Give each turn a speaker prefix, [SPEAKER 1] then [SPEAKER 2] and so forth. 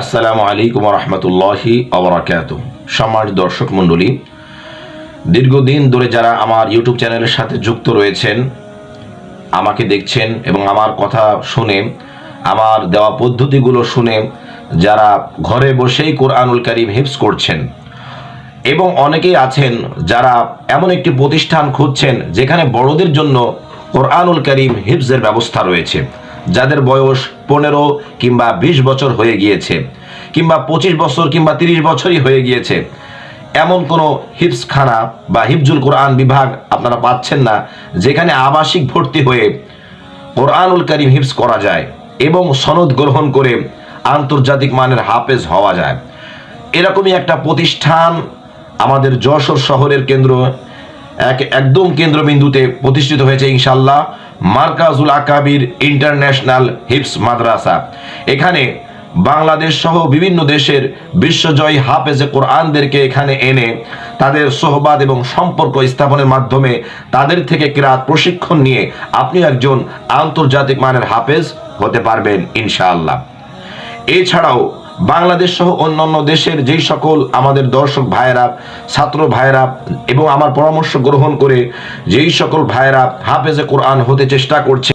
[SPEAKER 1] আসসালামু আলাইকুম রহমতুল্লাহি অবরাকাত সম্মানিত দর্শক মণ্ডলী, দীর্ঘদিন ধরে যারা আমার ইউটিউব চ্যানেলের সাথে যুক্ত রয়েছেন, আমাকে দেখছেন এবং আমার কথা শুনে, আমার দেওয়া পদ্ধতিগুলো শুনে যারা ঘরে বসেই কোরআনুল করিম হিফস করছেন এবং অনেকেই আছেন যারা এমন একটি প্রতিষ্ঠান খুঁজছেন যেখানে বড়দের জন্য কোরআনুল করিম হিফজের ব্যবস্থা রয়েছে। যাদের বয়স পনেরো কিংবা বিশ বছর হয়ে গিয়েছে, কিংবা পঁচিশ বছর কিংবা তিরিশ বছরই হয়ে গিয়েছে, এমন কোনো হিফসখানা বা হিফজুল কোরআন বিভাগ আপনারা পাচ্ছেন না, যেখানে আবাসিক ভর্তি হয়ে কোরআনুল করিম হিপস করা যায় এবং সনদ গ্রহণ করে আন্তর্জাতিক মানের হাফেজ হওয়া যায়। এরকমই একটা প্রতিষ্ঠান আমাদের যশোর শহরের কেন্দ্র এক একদম কেন্দ্রবিন্দুতে প্রতিষ্ঠিত হয়েছে ইনশাল্লাহ মার্কাজুল আকাবির ইন্টারন্যাশনাল হিপস মাদ্রাসা। এখানে বাংলাদেশ সহ বিভিন্ন দেশের বিশ্বজয়ী হাফেজে কোরআনদেরকে এখানে এনে তাদের সোহবাদ এবং সম্পর্ক স্থাপনের মাধ্যমে তাদের থেকে ক্রাত প্রশিক্ষণ নিয়ে আপনি একজন আন্তর্জাতিক মানের হাফেজ হতে পারবেন ইনশাআল্লাহ। এছাড়াও বাংলাদেশ সহ অন্যান্য দেশের যেই সকল আমাদের দর্শক ভাইয়েরা, ছাত্র ভাইয়েরা এবং আমার পরামর্শ গ্রহণ করে যেই সকল ভাইয়েরা হাফেজে কোরআন হতে চেষ্টা করছে